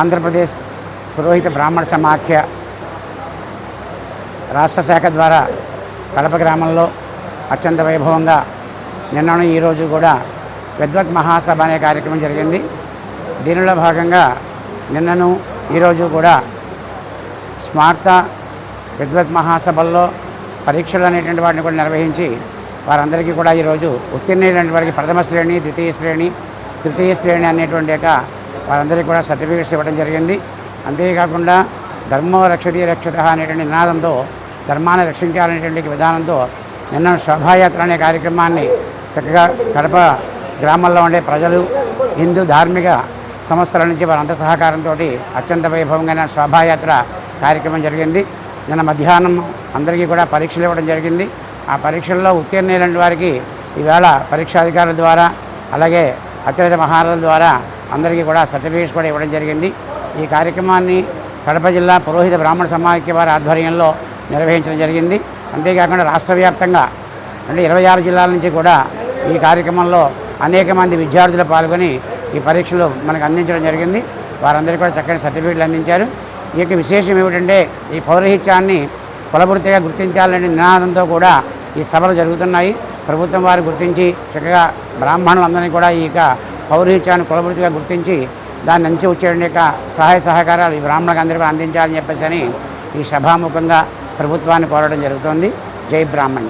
ఆంధ్రప్రదేశ్ పురోహిత బ్రాహ్మణ సమాఖ్య రాష్ట్ర శాఖ ద్వారా కడప గ్రామంలో అత్యంత వైభవంగా నిన్నను ఈరోజు కూడా విద్వత్ మహాసభ అనే కార్యక్రమం జరిగింది. దీనిలో భాగంగా నిన్నను ఈరోజు కూడా స్మార్త విద్వత్ మహాసభల్లో పరీక్షలు అనేటువంటి వాటిని కూడా నిర్వహించి వారందరికీ కూడా ఈరోజు ఉత్తీర్ణులైనటువంటి వారికి ప్రథమ శ్రేణి ద్వితీయ శ్రేణి తృతీయ శ్రేణి అనేటువంటి యొక్క వారందరికీ కూడా సర్టిఫికేట్స్ ఇవ్వడం జరిగింది. అంతేకాకుండా ధర్మో రక్షతి రక్షత అనేటువంటి నినాదంతో ధర్మాన్ని రక్షించాలనేటువంటి విధానంతో నిన్న శోభాయాత్ర అనే కార్యక్రమాన్ని చక్కగా కడప గ్రామాల్లో ఉండే ప్రజలు హిందూ ధార్మిక సంస్థల నుంచి వారంత సహకారంతో అత్యంత వైభవంగా శోభాయాత్ర కార్యక్రమం జరిగింది. నిన్న మధ్యాహ్నం అందరికీ కూడా పరీక్షలు ఇవ్వడం జరిగింది. ఆ పరీక్షల్లో ఉత్తీర్ణులైన వారికి ఈవేళ పరీక్షాధికారుల ద్వారా అలాగే అత్యధిక మహారాజుల ద్వారా అందరికీ కూడా సర్టిఫికేట్స్ కూడా ఇవ్వడం జరిగింది. ఈ కార్యక్రమాన్ని కడప జిల్లా పురోహిత బ్రాహ్మణ సమాఖ్య వారి ఆధ్వర్యంలో నిర్వహించడం జరిగింది. అంతేకాకుండా రాష్ట్ర వ్యాప్తంగా అంటే ఇరవై ఆరు జిల్లాల నుంచి కూడా ఈ కార్యక్రమంలో అనేక మంది విద్యార్థులు పాల్గొని ఈ పరీక్షలు మనకు అందించడం జరిగింది. వారందరికీ కూడా చక్కని సర్టిఫికేట్లు అందించారు. ఈ యొక్క విశేషం ఏమిటంటే ఈ పౌరహిత్యాన్ని కులవృత్తిగా గుర్తించాలనే నినాదంతో కూడా ఈ సభలు జరుగుతున్నాయి. ప్రభుత్వం వారు గుర్తించి చక్కగా బ్రాహ్మణులందరినీ కూడా ఈ యొక్క పౌరహిత్యాన్ని కులవృత్తిగా గుర్తించి దాని నుంచి వచ్చే యొక్క సహాయ సహకారాలు ఈ బ్రాహ్మణులకు అందరికీ అందించాలని చెప్పేసి అని ఈ సభాముఖంగా ప్రభుత్వాన్ని కోరడం జరుగుతోంది. జై బ్రాహ్మణ్.